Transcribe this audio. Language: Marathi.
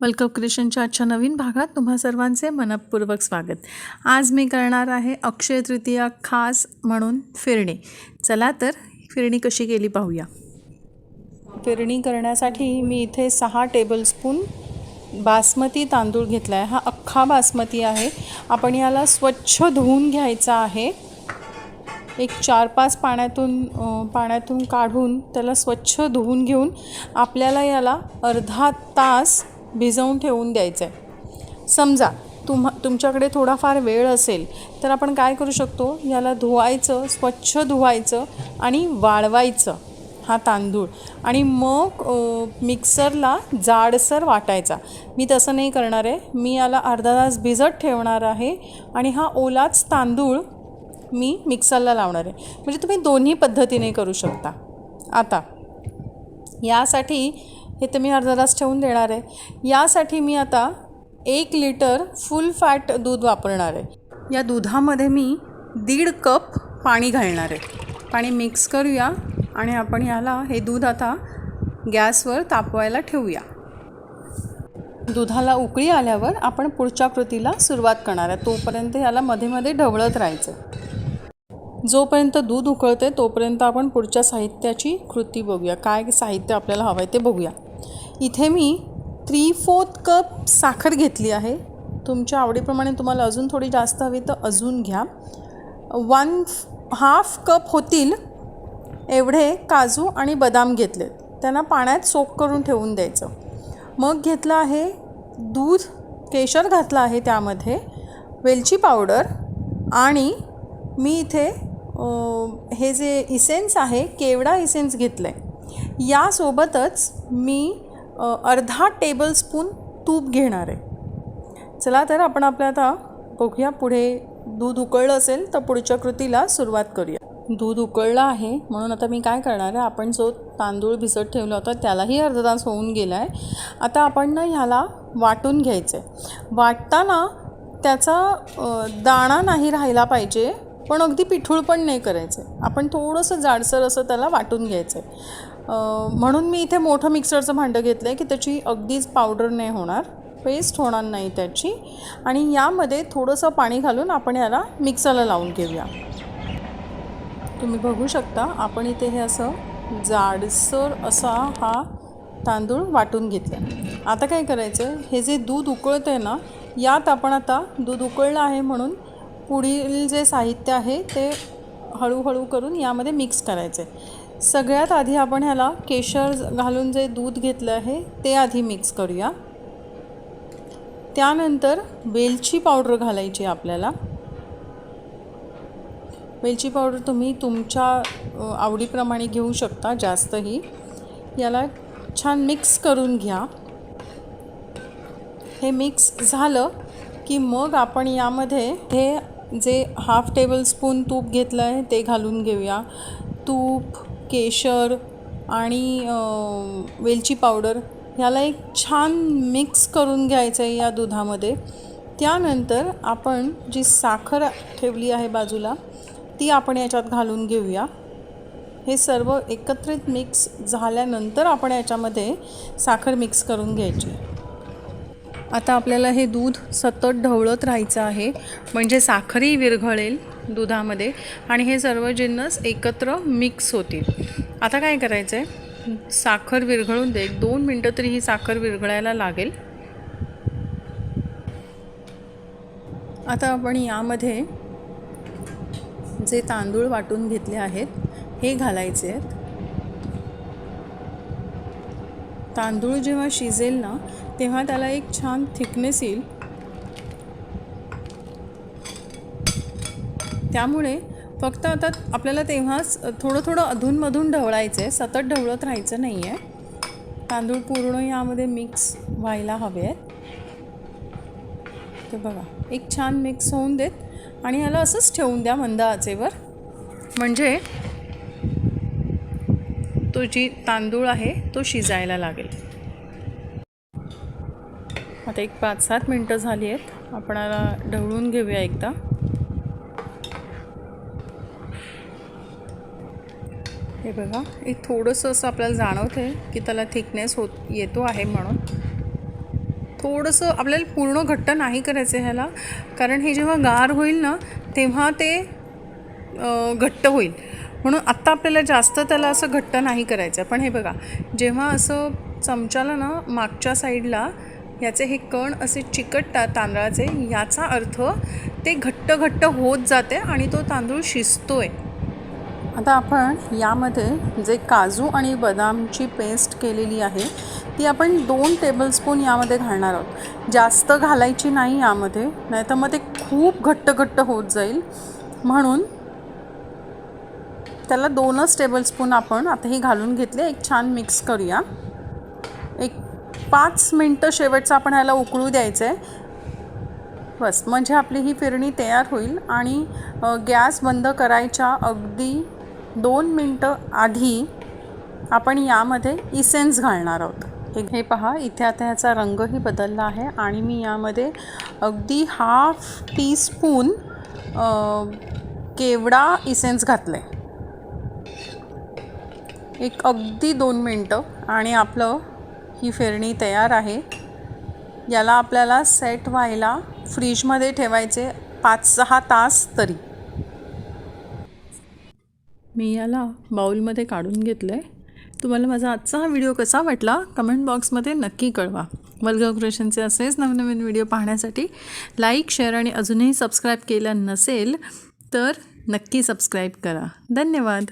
वेलकम क्रिशनच्या आजच्या नवीन भागात तुम्हा सर्वांचे मनपूर्वक स्वागत. आज मी करणार आहे अक्षय तृतीया खास म्हणून फिरणी. चला तर फिरणी कशी केली पाहूया. फिरणी करण्यासाठी मी इथे सहा टेबलस्पून बासमती तांदूळ घेतला आहे हा अख्खा बासमती आहे. आपण याला स्वच्छ धुवून घ्यायचा आहे. एक चार पाच पाण्यातून पाण्यातून काढून त्याला स्वच्छ धुवून घेऊन आपल्याला याला अर्धा तास भिजवून ठेवून द्यायचं आहे समजा तुम्हा तुमच्याकडे थोडाफार वेळ असेल तर आपण काय करू शकतो? याला धुवायचं स्वच्छ धुवायचं आणि वाळवायचं हा तांदूळ. आणि मग मिक्सरला जाडसर वाटायचा. मी तसं नाही करणार आहे. मी याला अर्धा तास भिजत ठेवणार आहे आणि हा ओलाच तांदूळ मी मिक्सरला लावणार आहे. म्हणजे तुम्ही दोन्ही पद्धतीने करू शकता. आता यासाठी हे तर मी अर्धा तास ठेवून देणार आहे. यासाठी मी आता एक लिटर फुल फॅट दूध वापरणार आहे. या दुधामध्ये मी दीड कप पाणी घालणार आहे. पाणी मिक्स करूया आणि आपण याला हे दूध आता गॅसवर तापवायला ठेवूया. दुधाला उकळी आल्यावर आपण पुढच्या कृतीला सुरुवात करणार आहे. तोपर्यंत याला मध्ये मध्ये ढवळत राहायचं. जोपर्यंत दूध उकळते तोपर्यंत आपण पुढच्या साहित्याची कृती बघूया. काय साहित्य आपल्याला हवं आहे ते बघूया. इथे मी थ्री फोर्थ कप साखर घेतली आहे. तुमच्या आवडीप्रमाणे तुम्हाला अजून थोडी जास्त हवी तर अजून घ्या. वन हाफ कप होतील एवढे काजू आणि बदाम घेतले. त्यांना पाण्यात सोक करून ठेवून द्यायचं. मग घेतलं आहे दूध केशर घातलं आहे त्यामध्ये वेलची पावडर आणि मी इथे हे जे इसेन्स आहे केवडा इसेन्स घेतलं आहे यासोबतच मी अर्धा टेबलस्पून तूप घेणार आहे. चला तर आपण आपल्या आता बघूया पुढे दूध उकळलं असेल तर पुढच्या कृतीला सुरुवात करूया. दूध उकळलं आहे म्हणून आता मी काय करणार आहे आपण जो तांदूळ भिजत ठेवला होता त्यालाही अर्धा तास होऊन गेला आहे आता आपण ना ह्याला वाटून घ्यायचं आहे वाटताना त्याचा दाणा नाही राहिला पाहिजे पण अगदी पिठूळ पण नाही करायचं आहे आपण थोडंसं जाडसर असं त्याला वाटून घ्यायचं आहे म्हणून मी इथे मोठं मिक्सरचं भांडं घेतलं आहे की त्याची अगदीच पावडर नाही होणार पेस्ट होणार नाही त्याची. आणि यामध्ये थोडंसं पाणी घालून आपण याला मिक्सरला लावून घेऊया. तुम्ही बघू शकता आपण इथे हे असं जाडसर असा हा तांदूळ वाटून घेतला. आता काय करायचं हे जे दूध उकळतं आहे ना यात आपण आता दूध उकळलं आहे म्हणून पुढील जे साहित्य आहे ते हळूहळू करून यामध्ये मिक्स करायचं आहे सगळ्यात आधी आपण ह्याला केशर घालून जे दूध घेतलं आहे ते आधी मिक्स करूया. त्यानंतर वेलची पावडर घालायची आपल्याला. वेलची पावडर तुम्ही तुमच्या आवडीप्रमाणे घेऊ शकता जास्तही. याला छान मिक्स करून घ्या. हे मिक्स झालं की मग आपण यामध्ये हे जे हाफ टेबल स्पून तूप घेतलं आहे ते घालून घेऊया. तूप केशर आणि वेलची पावडर ह्याला एक छान मिक्स करून घ्यायचं आहे या दुधामध्ये. त्यानंतर आपण जी साखर ठेवली आहे बाजूला ती आपण याच्यात घालून घेऊया. हे सर्व एकत्रित मिक्स झाल्यानंतर आपण याच्यामध्ये साखर मिक्स करून घ्यायची. आता आपल्याला हे दूध सतत ढवळत राहायचं आहे म्हणजे साखरही विरघळेल. दुधामध्ये. आणि हे सर्व जिन्नस एकत्र मिक्स होतील. आता काय करायचं आहे साखर विरघळून दे. एक दोन मिनटं तरी ही साखर विरघळायला लागेल. आता आपण यामध्ये जे तांदूळ वाटून घेतले आहेत हे घालायचे आहेत. तांदूळ जेव्हा शिजेल ना तेव्हा त्याला एक छान थिकनेस येईल. त्यामुळे फक्त आता आपल्याला तेव्हाच थोडं थोडं अधूनमधून ढवळायचं आहे सतत ढवळत राहायचं नाही आहे तांदूळ पूर्ण यामध्ये मिक्स व्हायला हवे आहेत ते बघा एक छान मिक्स होऊन देत. आणि याला असंच ठेवून द्या मंद आचेवर. म्हणजे तो जी तांदूळ आहे तो शिजायला लागेल. आता एक पाच सात मिनटं झाली आहेत. आपणाला ढवळून घेऊया एकदा. हे बघा एक थोडंसं असं आपल्याला जाणवतं आहे की त्याला थिकनेस होत येतो आहे म्हणून. थोडंसं आपल्याला पूर्ण घट्ट नाही करायचं आहे ह्याला कारण हे जेव्हा गार होईल ना तेव्हा ते घट्ट होईल. म्हणून आत्ता आपल्याला जास्त त्याला असं घट्ट नाही करायचं. पण हे बघा जेव्हा असं चमच्याला ना मागच्या साईडला याचे हे कण असे चिकटतात तांदळाचे याचा अर्थ ते घट्ट घट्ट होत जाते आणि तो तांदूळ शिजतो आहे आता आपण यामध्ये जे काजू आणि बदामची पेस्ट केलेली आहे ती आपण दोन टेबलस्पून यामध्ये घालणार आहोत. जास्त घालायची नाही यामध्ये नाहीतर मग ते खूप घट्ट घट्ट होत जाईल. म्हणून त्याला दोनच टेबलस्पून आपण आता ही घालून घेतले. एक छान मिक्स करूया. एक पाच मिनटं शेवटचं आपण ह्याला उकळू द्यायचं आहे बस म्हणजे आपली ही फिरणी तयार होईल आणि गॅस बंद करायच्या अगदी दोन मिनटं आधी आपण यामध्ये इसेन्स घालणार आहोत. हे हे पहा इथे आता ह्याचा रंगही बदलला आहे आणि मी यामध्ये अगदी हाफ टीस्पून केवडा इसेन्स घातलं आहे एक अगदी दोन मिनटं आणि आपलं ही फिरणी तयार आहे. याला आपल्याला सेट व्हायला फ्रीजमध्ये ठेवायचे पाच सहा तास तरी. मी याला बाऊलमध्ये काढून घेतलं आहे तुम्हाला माझा आजचा हा व्हिडिओ कसा वाटला कमेंट बॉक्समध्ये नक्की कळवा. वर्ग क्रिएशनचे असेच नवनवीन व्हिडिओ पाहण्यासाठी लाईक शेअर आणि अजूनही सबस्क्राईब केलं नसेल तर नक्की सबस्क्राईब करा. धन्यवाद.